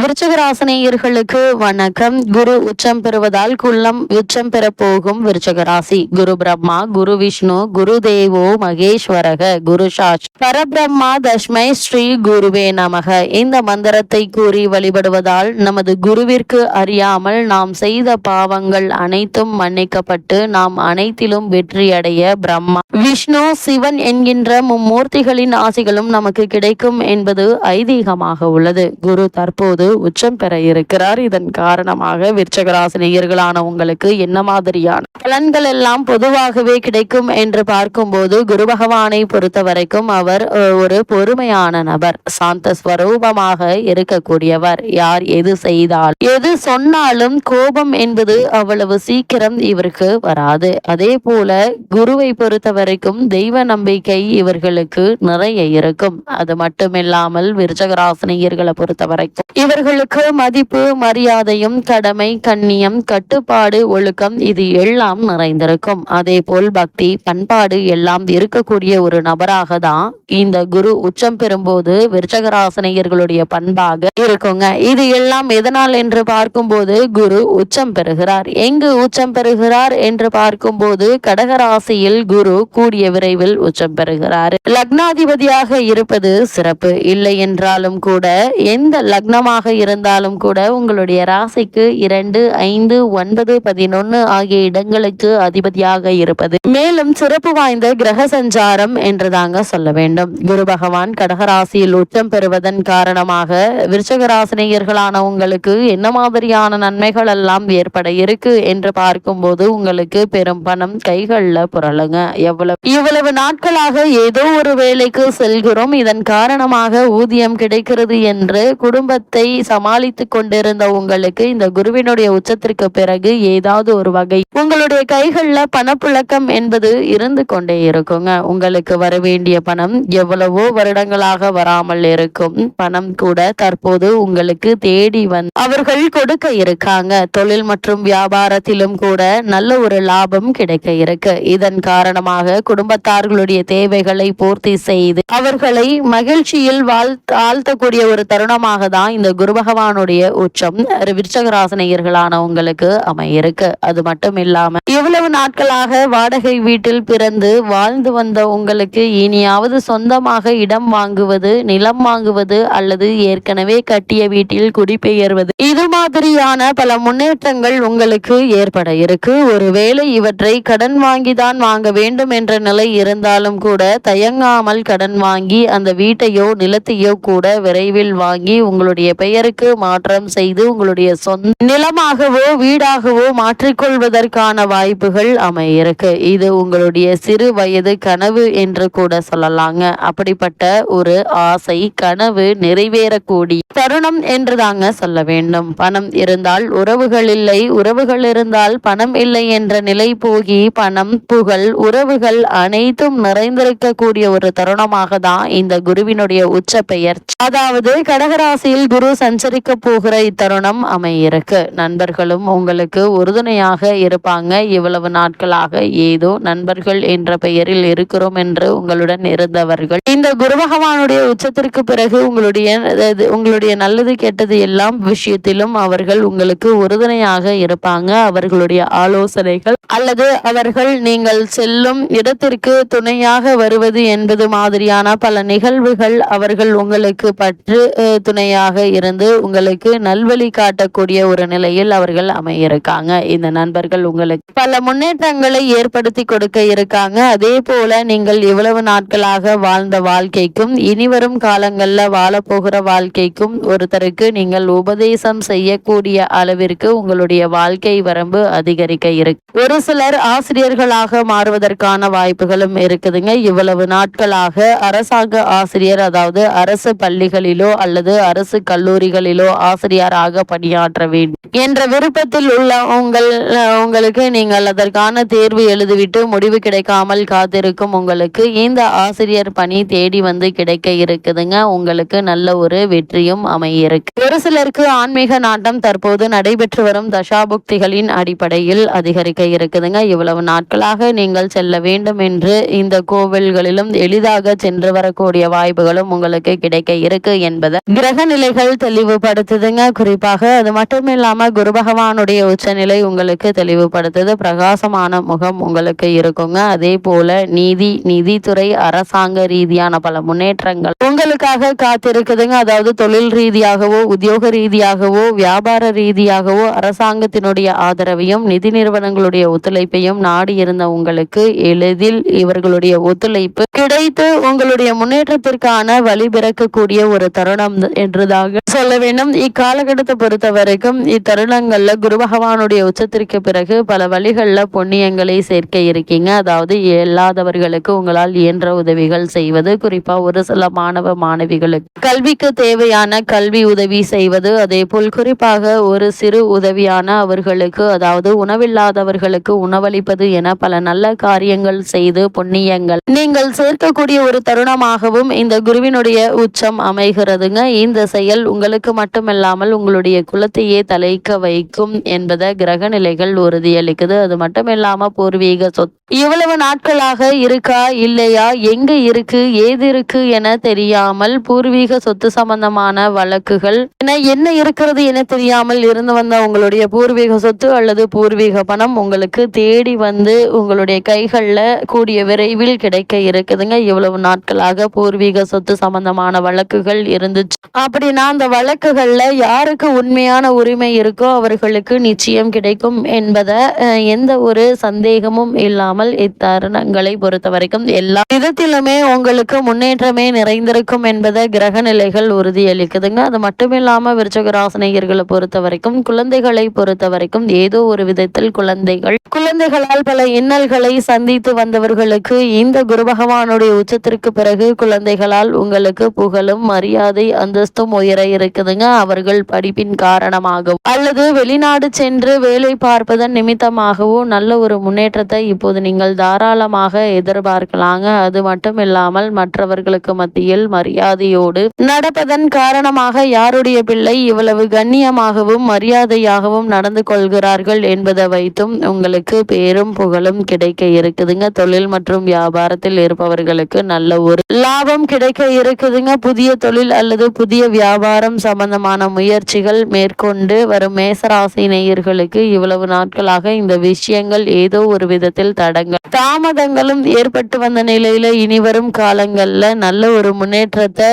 விருச்சகராசினியர்களுக்கு வணக்கம். குரு உச்சம் பெறுவதால் குள்ளம் உச்சம் பெற போகும் விருச்சகராசி. குரு பிரம்மா குரு விஷ்ணு குரு தேவோ மகேஸ்வரக குரு சாட்சி. பரபிரம்மா தஷ்மை ஸ்ரீ குருவே நமக. இந்த மந்திரத்தை கூறி வழிபடுவதால் நமது குருவிற்கு அறியாமல் நாம் செய்த பாவங்கள் அனைத்தும் மன்னிக்கப்பட்டு நாம் அனைத்திலும் வெற்றியடைய பிரம்மா. விஷ்ணு சிவன் என்கின்ற மும்மூர்த்திகளின் ஆசிகளும் நமக்கு கிடைக்கும் என்பது ஐதீகமாக உள்ளது. குரு தற்போது உச்சம் பெற இருக்கிறார். இதன் காரணமாக விருச்சகராசினியர்களான உங்களுக்கு என்ன மாதிரியான பலன்கள் எல்லாம் பொதுவாகவே கிடைக்கும் என்று பார்க்கும்போது குரு பகவானை பொறுத்த வரைக்கும் அவர் ஒரு பொறுமையான நபர் சாந்த ஸ்வரூபமாக இருக்கக்கூடியவர். யார் எது செய்தால் எது சொன்னாலும் கோபம் என்பது அவ்வளவு சீக்கிரம் இவருக்கு வராது. அதே போல குருவை பொறுத்த வரைக்கும் தெய்வ நம்பிக்கை இவர்களுக்கு நிறைய இருக்கும். அது மட்டுமில்லாமல் விருச்சகராசினியர்களை பொறுத்த வரைக்கும் இவர் அவர்களுக்கு மதிப்பு மரியாதையும் கடமை கண்ணியம் கட்டுப்பாடு ஒழுக்கம் இது எல்லாம் நிறைந்திருக்கும். அதே போல் பக்தி பண்பாடு எல்லாம் இருக்கக்கூடிய ஒரு நபராக தான் இந்த குரு உச்சம் பெறும்போது விருச்சகராசனையர்களுடைய பண்பாக இருக்குங்க. இது எல்லாம் எதனால் என்று பார்க்கும்போது குரு உச்சம் பெறுகிறார். எங்கு உச்சம் பெறுகிறார் என்று பார்க்கும்போது கடகராசியில் குரு கூடிய விரைவில் உச்சம் பெறுகிறார். லக்னாதிபதியாக இருப்பது சிறப்பு. இல்லை என்றாலும் கூட எந்த லக்னமாக இருந்தாலும் கூட உங்களுடைய ராசிக்கு இரண்டு ஐந்து ஒன்பது பதினொன்னு ஆகிய இடங்களுக்கு அதிபதியாக இருப்பது. மேலும் சிறப்பு வாய்ந்த கிரக சஞ்சாரம் என்றுதாங்க சொல்ல வேண்டும். குரு பகவான் கடகராசியில் உச்சம் பெறுவதன் காரணமாக விருச்சகராசினியர்களான உங்களுக்கு என்ன மாதிரியான நன்மைகள் எல்லாம் ஏற்பட இருக்கு என்று பார்க்கும்போது உங்களுக்கு பெரும் பணம் கைகள்ல புரளுங்க. எவ்வளவு இவ்வளவு நாட்களாக ஏதோ ஒரு வேலைக்கு செல்கிறோம். இதன் காரணமாக ஊதியம் கிடைக்கிறது என்று குடும்பத்தை சமாளித்து கொண்டிருந்த உங்களுக்கு இந்த குருவினுடைய உச்சத்திற்கு பிறகு ஏதாவது ஒரு வகை உங்களுடைய கைகள்ல பணப்புழக்கம் என்பது இருந்து கொண்டே இருக்குங்க. உங்களுக்கு வர வேண்டிய பணம் எவ்வளவோ வருடங்களாக வராமல் இருக்கும். பணம் கூட தற்போது உங்களுக்கு தேடி வந்து அவர்கள் கொடுக்க இருக்காங்க. தொழில் மற்றும் வியாபாரத்திலும் கூட நல்ல ஒரு லாபம் கிடைக்க இருக்கு. இதன் காரணமாக குடும்பத்தார்களுடைய தேவைகளை பூர்த்தி செய்து அவர்களை மகிழ்ச்சியில் வாழ் ஆழ்த்தக்கூடிய ஒரு தருணமாக தான் இந்த குரு பகவானுடைய உச்சம் விருச்சகராசனையர்களான உங்களுக்கு அமையிருக்கு. அது மட்டும் இல்லாம இவ்வளவு நாட்களாக வாடகை வீட்டில் பிறந்து வாழ்ந்து வந்த உங்களுக்கு இனியாவது சொந்தமாக இடம் வாங்குவது நிலம் வாங்குவது அல்லது ஏற்கனவே கட்டிய வீட்டில் குடிபெயர்வது இது மாதிரியான பல முன்னேற்றங்கள் உங்களுக்கு ஏற்பட இருக்கு. ஒருவேளை இவற்றை கடன் வாங்கிதான் வாங்க வேண்டும் என்ற நிலை இருந்தாலும் கூட தயங்காமல் கடன் வாங்கி அந்த வீட்டையோ நிலத்தையோ கூட விரைவில் வாங்கி உங்களுடைய பெயர் பெயருக்கு மாற்றம் செய்து உங்களுடைய சொந்த நிலமாகவோ வீடாகவோ மாற்றிக்கொள்வதற்கான வாய்ப்புகள் அமைய இருக்கு இது உங்களுடைய சிறு வயது கனவு என்று கூட சொல்லலாங்க. அப்படிப்பட்ட ஒரு ஆசை கனவு நிறைவேறக்கூடிய தருணம் என்று தாங்க சொல்ல வேண்டும். பணம் இருந்தால் உறவுகள் இல்லை உறவுகள் இருந்தால் பணம் இல்லை என்ற நிலை போகி பணம் புகழ் உறவுகள் அனைத்தும் நிறைந்திருக்கக்கூடிய ஒரு தருணமாக தான் இந்த குருவினுடைய உச்ச பெயர். அதாவது கடகராசியில் குரு சஞ்சரிக்க போகிற இத்தருணம் அமையிருக்கு நண்பர்களும் உங்களுக்கு உறுதுணையாக இருப்பாங்க. இவ்வளவு நாட்களாக ஏதோ நண்பர்கள் என்ற பெயரில் இருக்கிறோம் என்று உங்களுடன் இருந்தவர்கள். இந்த குரு பகவானுடைய உச்சத்திற்கு பிறகு உங்களுடைய உங்களுடைய நல்லது கெட்டது எல்லாம் விஷயத்திலும் அவர்கள் உங்களுக்கு உறுதுணையாக இருப்பாங்க. அவர்களுடைய ஆலோசனைகள் அல்லது அவர்கள் நீங்கள் செல்லும் இடத்திற்கு துணையாக வருவது என்பது மாதிரியான பல நிகழ்வுகள் அவர்கள் உங்களுக்கு பற்று துணையாக இருந்து உங்களுக்கு நல்வழி காட்டக்கூடிய ஒரு நிலையில் அவர்கள் அமையிருக்காங்க. இந்த நண்பர்கள் உங்களுக்கு பல முன்னேற்றங்களை ஏற்படுத்தி கொடுக்க இருக்காங்க. அதே போல நீங்கள் இவ்வளவு நாட்களாக வாழ்ந்த வாழ்க்கைக்கும் இனிவரும் காலங்களில் வாழப்போகிற வாழ்க்கைக்கும் ஒருத்தருக்கு நீங்கள் உபதேசம் செய்யக்கூடிய அளவிற்கு உங்களுடைய வாழ்க்கை வரம்பு அதிகரிக்க இருக்கு. ஒரு சிலர் ஆசிரியர்களாக மாறுவதற்கான வாய்ப்புகளும் இருக்குதுங்க. இவ்வளவு நாட்களாக அரசாங்க ஆசிரியர் அதாவது அரசு பள்ளிகளிலோ அல்லது அரசு கல்லூரி கல்லூரிகளிலோ ஆசிரியராக பணியாற்ற வேண்டும். என்ற விருப்பத்தில் உள்ள உங்கள் உங்களுக்கு நீங்கள் அதற்கான தேர்வு எழுதிவிட்டு முடிவு கிடைக்காமல் காத்திருக்கும் உங்களுக்கு இந்த ஆசிரியர் பணி தேடி வந்து கிடைக்க இருக்குதுங்க. உங்களுக்கு நல்ல ஒரு வெற்றியும் அமையிருக்கு. ஒரு சிலருக்கு ஆன்மீக நாட்டம் தற்போது நடைபெற்று வரும் தசாபுக்திகளின் அடிப்படையில் அதிகரிக்க இருக்குதுங்க. இவ்வளவு நாட்களாக நீங்கள் செல்ல வேண்டும் என்று இந்த கோவில்களிலும் எளிதாக சென்று வரக்கூடிய வாய்ப்புகளும் உங்களுக்கு கிடைக்க இருக்கு என்பதை கிரக நிலைகள் தெளிவுபடுத்துதுங்க. குறிப்பாக அது மட்டும் இல்லாமல் குரு பகவானுடைய உச்சநிலை உங்களுக்கு தெளிவுபடுத்துது. பிரகாசமான முகம் உங்களுக்கு இருக்குங்க. அதே போல நீதி நிதித்துறை அரசாங்க ரீதியான பல முன்னேற்றங்கள் உங்களுக்காக காத்திருக்குதுங்க. அதாவது தொழில் ரீதியாகவோ உத்தியோக ரீதியாகவோ வியாபார ரீதியாகவோ அரசாங்கத்தினுடைய ஆதரவையும் நிதி நிறுவனங்களுடைய ஒத்துழைப்பையும் நாடி இருந்த உங்களுக்கு எளிதில் இவர்களுடைய ஒத்துழைப்பு கிடைத்து உங்களுடைய முன்னேற்றத்திற்கான வழி பிறக்கக்கூடிய ஒரு தருணம் என்றுதாக சொல்ல வேண்டும். இக்காலகட்டத்தை பொறுத்த வரைக்கும் இத்தருணங்கள்ல குரு பகவானுடைய உச்சத்திற்கு பிறகு பல வழிகளில் பொன்னியங்களை சேர்க்க இருக்கீங்க. அதாவது இயலாதவர்களுக்கு உங்களால் இயன்ற உதவிகள் செய்வது குறிப்பா ஒரு சில மாணவ மாணவிகளுக்கு. கல்விக்கு தேவையான கல்வி உதவி செய்வது அதே போல் குறிப்பாக ஒரு சிறு உதவியான அவர்களுக்கு அதாவது உணவில்லாதவர்களுக்கு உணவளிப்பது என பல நல்ல காரியங்கள் செய்து புண்ணியங்கள். நீங்கள் சேர்க்கக்கூடிய ஒரு தருணமாகவும் இந்த குருவினுடைய உச்சம் அமைகிறதுங்க. இந்த செயல் உங்களுக்கு மட்டுமில்லாமல் உங்களுடைய குலத்தையே தலைக்க வைக்கும் என்பதை கிரக நிலைகள் உறுதியளிக்குது. அது மட்டும் இல்லாம பூர்வீக சொத்து. இவ்வளவு நாட்களாக இருக்கா இல்லையா எங்க இருக்கு ஏது இருக்கு என தெரியாமல் பூர்வீக சொத்து சம்பந்தமான வழக்குகள். என என்ன இருக்கிறது என தெரியாமல் இருந்து வந்த உங்களுடைய பூர்வீக சொத்து அல்லது பூர்வீக பணம் உங்களுக்கு தேடி வந்து உங்களுடைய கைகளில் கூடிய விரைவில் கிடைக்க இருக்குதுங்க. இவ்வளவு நாட்களாக பூர்வீக சொத்து சம்பந்தமான வழக்குகள் இருந்துச்சு. அப்படின்னா அந்த வழக்குகள்ல யாருக்கு உண்மையான உரிமை இருக்கோ அவர்களுக்கு நிச்சயம் கிடைக்கும் என்பதை எந்த ஒரு சந்தேகமும் இல்லாமல் இத்தருணங்களை பொறுத்த வரைக்கும் எல்லா விதத்திலுமே உங்களுக்கு முன்னேற்றமே நிறைந்த நிறைந்திருக்கும் என்பதை கிரக நிலைகள் உறுதியளிக்குதுங்க. அது மட்டும் இல்லாமல் விருச்சக ராசினியர்களை பொறுத்த வரைக்கும் குழந்தைகளை பொறுத்த வரைக்கும் ஏதோ ஒரு விதத்தில் குழந்தைகள். குழந்தைகளால் பல இன்னல்களை சந்தித்து வந்தவர்களுக்கு இந்த குரு பகவானுடைய உச்சத்திற்கு பிறகு குழந்தைகளால் உங்களுக்கு புகழும் மரியாதை அந்தஸ்தும் உயர இருக்குதுங்க. அவர்கள் படிப்பின் காரணமாகவும் அல்லது வெளிநாடு சென்று வேலை பார்ப்பதன் நிமித்தமாகவோ நல்ல ஒரு முன்னேற்றத்தை இப்போது நீங்கள் தாராளமாக எதிர்பார்க்கலாங்க. அது மட்டும் இல்லாமல் மற்றவர்களுக்கு மத்தியில் மரியாதையோடு நடப்பதன் காரணமாக யாருடைய பிள்ளை இவ்வளவு கண்ணியமாகவும் மரியாதையாகவும் நடந்து கொள்கிறார்கள் என்பதை வைத்தும் உங்களுக்கு பேரும் புகழும் கிடைக்க இருக்குதுங்க. தொழில் மற்றும் வியாபாரத்தில் இருப்பவர்களுக்கு நல்ல ஒரு லாபம் கிடைக்க இருக்குதுங்க. புதிய தொழில் அல்லது புதிய வியாபாரம் சம்பந்தமான முயற்சிகள் மேற்கொண்டு வரும் மேசராசி நேயர்களுக்கு இவ்வளவு நாட்களாக இந்த விஷயங்கள் ஏதோ ஒரு விதத்தில் தடங்கள். தாமதங்களும் ஏற்பட்டு வந்த நிலையில இனி வரும் காலங்கள்ல நல்ல ஒரு முன்னேற்றத்தை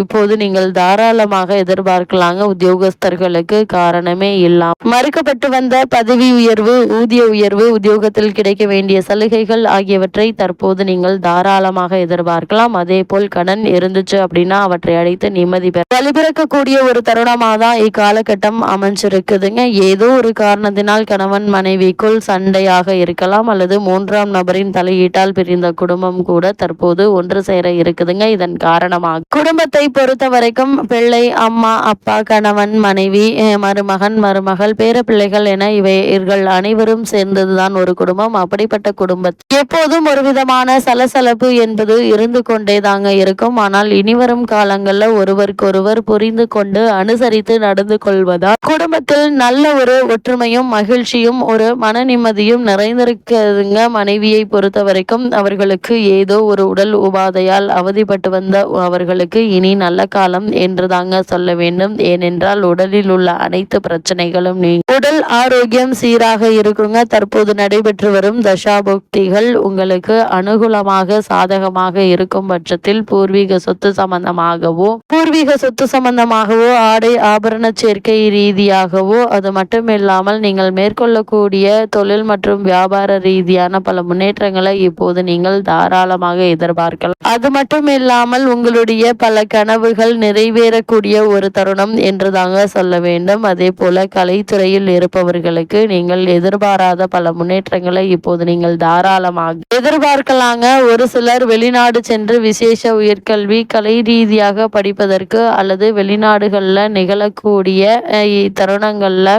இப்போது நீங்கள் தாராளமாக எதிர்பார்க்கலாங்க. உத்தியோகஸ்தர்களுக்கு காரணமே இல்லாம. மறுக்கப்பட்டு வந்த பதவி உயர்வு ஊதிய உயர்வு உத்தியோகத்தில் கிடைக்க வேண்டிய சலுகைகள் ஆகியவற்றை தற்போது நீங்கள் தாராளமாக எதிர்பார்க்கலாம். அதே போல் கடன் இருந்துச்சு அப்படின்னா அவற்றை அடைத்து நிம்மதி பெற. வழிபிறக்கக்கூடிய ஒரு தருணமாக தான் இக்காலகட்டம் அமைஞ்சிருக்குதுங்க. ஏதோ ஒரு காரணத்தினால் கணவன் மனைவிக்குள் சண்டையாக இருக்கலாம் அல்லது மூன்றாம் நபரின் தலையீட்டால் பிரிந்த குடும்பம் கூட தற்போது ஒன்று சேர இருக்குதுங்க. இதன் காரணமாகும் குடும்பத்தை பொறுத்த வரைக்கும் பிள்ளை அம்மா அப்பா கணவன் மனைவி மருமகன் மருமகள் பேர பிள்ளைகள் என இவைகள் அனைவரும் சேர்ந்ததுதான் ஒரு குடும்பம். அப்படிப்பட்ட குடும்பத்தில் எப்போதும் ஒரு விதமான சலசலப்பு என்பது இருந்து கொண்டே தாங்க இருக்கும். ஆனால் இனிவரும் காலங்கள்ல ஒருவருக்கொருவர் புரிந்து கொண்டு அனுசரித்து நடந்து கொள்வதால் குடும்பத்தில் நல்ல ஒரு ஒற்றுமையும் மகிழ்ச்சியும் ஒரு மன நிம்மதியும் நிறைந்திருக்கிறதுங்க மனைவியை பொறுத்த வரைக்கும் அவர்களுக்கு ஏதோ ஒரு உடல் உபாதையால் அவதிப்பட்டு வந்த அவர்களுக்கு இனி நல்ல காலம் என்று தாங்க சொல்ல வேண்டும். ஏனென்றால் உடலில் உள்ள அனைத்து பிரச்சனைகளும் நீங்க உடல் ஆரோக்கியம் சீராக இருக்குங்க. தற்போது நடைபெற்று வரும் தசாபுக்திகள் உங்களுக்கு அனுகூலமாக சாதகமாக இருக்கும் பட்சத்தில் பூர்வீக சொத்து சம்பந்தமாகவோ பூர்வீக சொத்து சம்பந்தமாகவோ ஆடை ஆபரண சேர்க்கை ரீதியாகவோ அது மட்டும் இல்லாமல் நீங்கள் மேற்கொள்ளக்கூடிய தொழில் மற்றும் வியாபார ரீதியான பல முன்னேற்றங்களை இப்போது நீங்கள் தாராளமாக எதிர்பார்க்கலாம். அது மட்டும் இல்லாமல் உங்களுடைய பல கனவுகள் நிறைவேறக்கூடிய ஒரு தருணம் என்று தாங்க சொல்ல வேண்டும். அதே போல கலைத்துறையில் இருப்பவர்களுக்கு நீங்கள் எதிர்பாராத பல முன்னேற்றங்களை இப்போது நீங்கள் தாராளமாக எதிர்பார்க்கலாங்க. ஒரு சிலர் வெளிநாடு சென்று விசேஷ உயர்கல்வி கலை ரீதியாக படிப்பதற்கு அல்லது வெளிநாடுகளில் நிகழக்கூடிய தருணங்களில்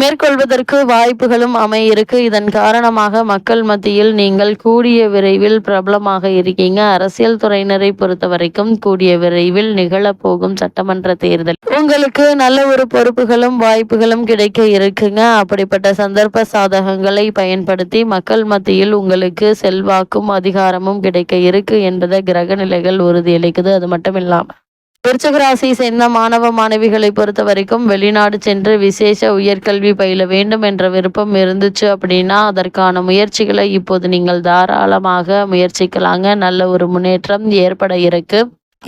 மேற்கொள்வதற்கு வாய்ப்புகளும் அமையிருக்கு. இதன் காரணமாக மக்கள் மத்தியில் நீங்கள் கூடிய விரைவில் பிரபலமாக இருக்கீங்க. அரசியல் துறையினரை பொறுத்த வரைக்கும் கூடிய விரைவில் நிகழப்போகும் சட்டமன்ற தேர்தல். உங்களுக்கு நல்ல ஒரு பொறுப்புகளும் வாய்ப்புகளும் கிடைக்க இருக்குங்க. அப்படிப்பட்ட சந்தர்ப்ப சாதகங்களை பயன்படுத்தி மக்கள் மத்தியில் உங்களுக்கு செல்வாக்கும் அதிகாரமும் கிடைக்க இருக்கு என்பதை கிரக நிலைகள் உறுதியளிக்குது. அது மட்டும் இல்லாமல் விருச்சகராசி சேர்ந்த மாணவ மாணவிகளை பொறுத்த வரைக்கும் வெளிநாடு சென்று விசேஷ உயர்கல்வி பயில வேண்டும் என்ற விருப்பம் இருந்துச்சு அப்படின்னா அதற்கான முயற்சிகளை இப்போது நீங்கள் தாராளமாக முயற்சிக்கலாங்க. நல்ல ஒரு முன்னேற்றம் ஏற்பட இருக்கு.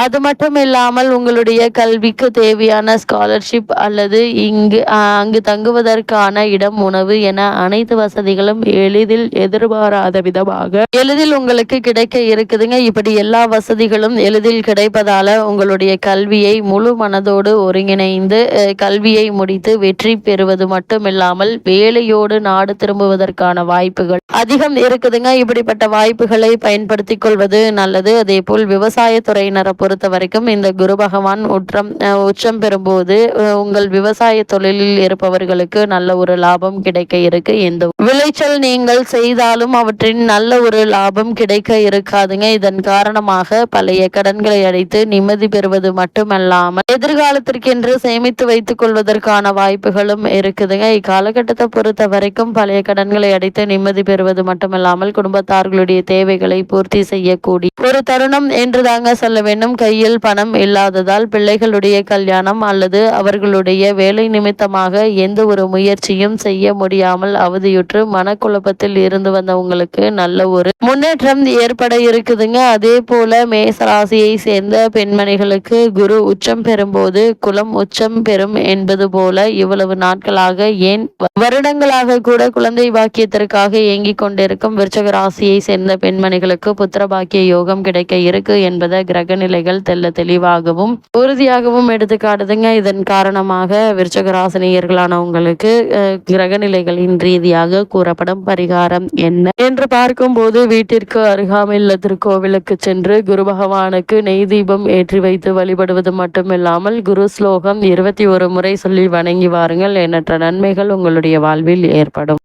அது மட்டும் இல்லாமல் உங்களுடைய கல்விக்கு தேவையான ஸ்காலர்ஷிப் அல்லது இங்கு அங்கு தங்குவதற்கான இடம் உணவு என அனைத்து வசதிகளும் எளிதில் எதிர்பாராத விதமாக எளிதில் உங்களுக்கு கிடைக்க இருக்குதுங்க. இப்படி எல்லா வசதிகளும் எளிதில் கிடைப்பதால உங்களுடைய கல்வியை முழு மனதோடு ஒருங்கிணைந்து கல்வியை முடித்து வெற்றி பெறுவது மட்டுமில்லாமல் வேலையோடு நாடு திரும்புவதற்கான வாய்ப்புகள் அதிகம் இருக்குதுங்க. இப்படிப்பட்ட வாய்ப்புகளை பயன்படுத்திக் கொள்வது நல்லது. அதே போல் விவசாயத்துறையினரை பொறுத்த வரைக்கும் இந்த குரு பகவான் உற்றம் உச்சம் பெறும்போது உங்கள் விவசாய தொழிலில் இருப்பவர்களுக்கு நல்ல ஒரு லாபம் கிடைக்க இருக்கு. எந்த விளைச்சல் நீங்கள் செய்தாலும் அவற்றின் நல்ல ஒரு லாபம் கிடைக்க இருக்காதுங்க. இதன் காரணமாக பழைய கடன்களை அடைத்து நிம்மதி பெறுவது மட்டுமல்லாமல் எதிர்காலத்திற்கென்று சேமித்து வைத்துக் கொள்வதற்கான வாய்ப்புகளும் இருக்குதுங்க. இக்காலகட்டத்தை பொறுத்த வரைக்கும் பழைய கடன்களை அடைத்து நிம்மதி பெறுவது மட்டுமல்லாமல் குடும்பத்தார்களுடைய தேவைகளை பூர்த்தி செய்யக்கூடிய ஒரு தருணம் என்று தாங்க சொல்ல வேண்டும். கையில் பணம் இல்லாததால் பிள்ளைகளுடைய கல்யாணம் அல்லது அவர்களுடைய வேலை நிமித்தமாக எந்த ஒரு முயற்சியும் செய்ய முடியாமல் அவதியுற்று மனக்குழப்பத்தில் இருந்து வந்தவங்களுக்கு நல்ல ஒரு முன்னேற்றம் ஏற்பட இருக்குதுங்க. அதே போல மேசராசியை சேர்ந்த பெண்மணிகளுக்கு குரு உச்சம் பெறும்போது குலம் உச்சம் பெறும் என்பது போல இவ்வளவு நாட்களாக ஏன் வருடங்களாக கூட குழந்தை பாக்கியத்திற்காக இயங்கிக் கொண்டிருக்கும் விருச்சக ராசியை சேர்ந்த பெண்மணிகளுக்கு புத்திர பாக்கிய யோகம் கிடைக்க இருக்கு என்பதை கிரகநிலை நிலைகள் தெல்ல தெளிவாகவும் உறுதியாகவும் எடுத்து காட்டுதுங்க இதன் காரணமாக விருச்சக ராசினியர்களான உங்களுக்கு அஹ், கிரக நிலைகளின் ரீதியாக கூறப்படும் பரிகாரம் என்ன? என்று பார்க்கும்போது வீட்டிற்கு அருகாமையில் திருக்கோவிலுக்கு சென்று குரு பகவானுக்கு நெய் தீபம் ஏற்றி வைத்து வழிபடுவது மட்டுமில்லாமல் குரு ஸ்லோகம் இருபத்தி ஒரு முறை சொல்லி வணங்கி வாருங்கள். எண்ணற்ற நன்மைகள் உங்களுடைய வாழ்வில் ஏற்படும்.